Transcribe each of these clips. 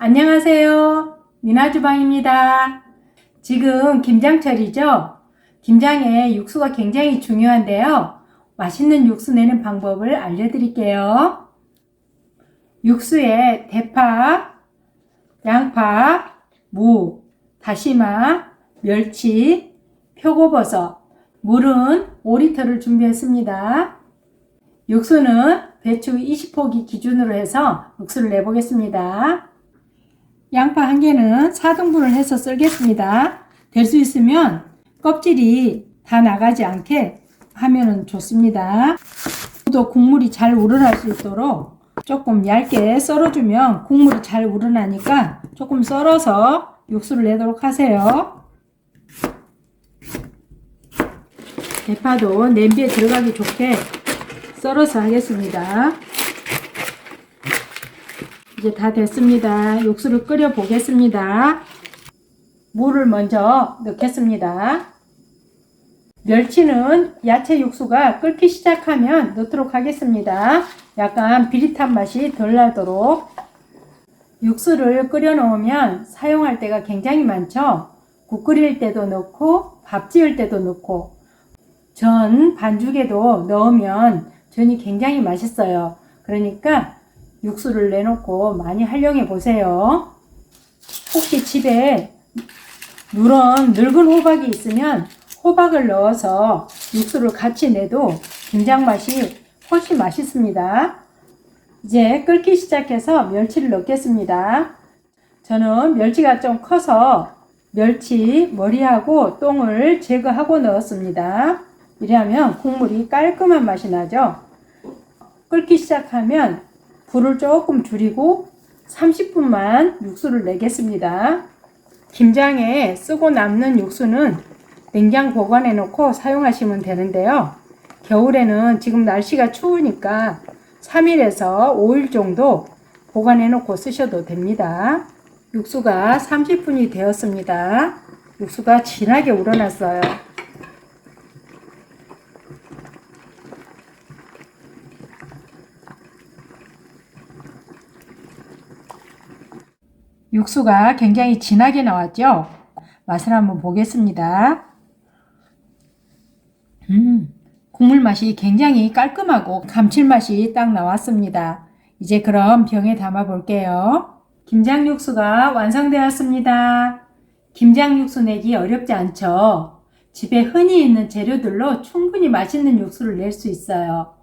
안녕하세요. 미나주방입니다. 지금 김장철이죠? 김장에 육수가 굉장히 중요한데요. 맛있는 육수 내는 방법을 알려드릴게요. 육수에 대파, 양파, 무, 다시마, 멸치, 표고버섯, 물은 5리터를 준비했습니다. 육수는 배추 20포기 기준으로 해서 육수를 내보겠습니다. 양파 한 개는 4등분을 해서 썰겠습니다. 될 수 있으면 껍질이 다 나가지 않게 하면 좋습니다. 또 국물이 잘 우러날 수 있도록 조금 얇게 썰어주면 국물이 잘 우러나니까 조금 썰어서 육수를 내도록 하세요. 대파도 냄비에 들어가기 좋게 썰어서 하겠습니다. 이제 다 됐습니다. 육수를 끓여 보겠습니다. 물을 먼저 넣겠습니다. 멸치는 야채 육수가 끓기 시작하면 넣도록 하겠습니다. 약간 비릿한 맛이 덜 나도록 육수를 끓여 놓으면 사용할 때가 굉장히 많죠. 국 끓일 때도 넣고 밥 지을 때도 넣고 전 반죽에도 넣으면 전이 굉장히 맛있어요. 그러니까 육수를 내놓고 많이 활용해 보세요. 혹시 집에 누런 늙은 호박이 있으면 호박을 넣어서 육수를 같이 내도 김장 맛이 훨씬 맛있습니다. 이제 끓기 시작해서 멸치를 넣겠습니다. 저는 멸치가 좀 커서 멸치 머리하고 똥을 제거하고 넣었습니다. 이래하면 국물이 깔끔한 맛이 나죠. 끓기 시작하면 불을 조금 줄이고 30분만 육수를 내겠습니다. 김장에 쓰고 남는 육수는 냉장 보관해 놓고 사용하시면 되는데요. 겨울에는 지금 날씨가 추우니까 3일에서 5일 정도 보관해 놓고 쓰셔도 됩니다. 육수가 30분이 되었습니다. 육수가 진하게 우러났어요. 육수가 굉장히 진하게 나왔죠? 맛을 한번 보겠습니다. 음, 국물 맛이 굉장히 깔끔하고 감칠맛이 딱 나왔습니다. 이제 그럼 병에 담아 볼게요. 김장 육수가 완성되었습니다. 김장 육수 내기 어렵지 않죠? 집에 흔히 있는 재료들로 충분히 맛있는 육수를 낼 수 있어요.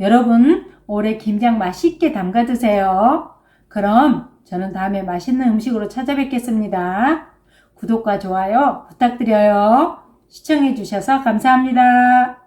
여러분, 올해 김장 맛있게 담가 드세요. 그럼 저는 다음에 맛있는 음식으로 찾아뵙겠습니다. 구독과 좋아요 부탁드려요. 시청해 주셔서 감사합니다.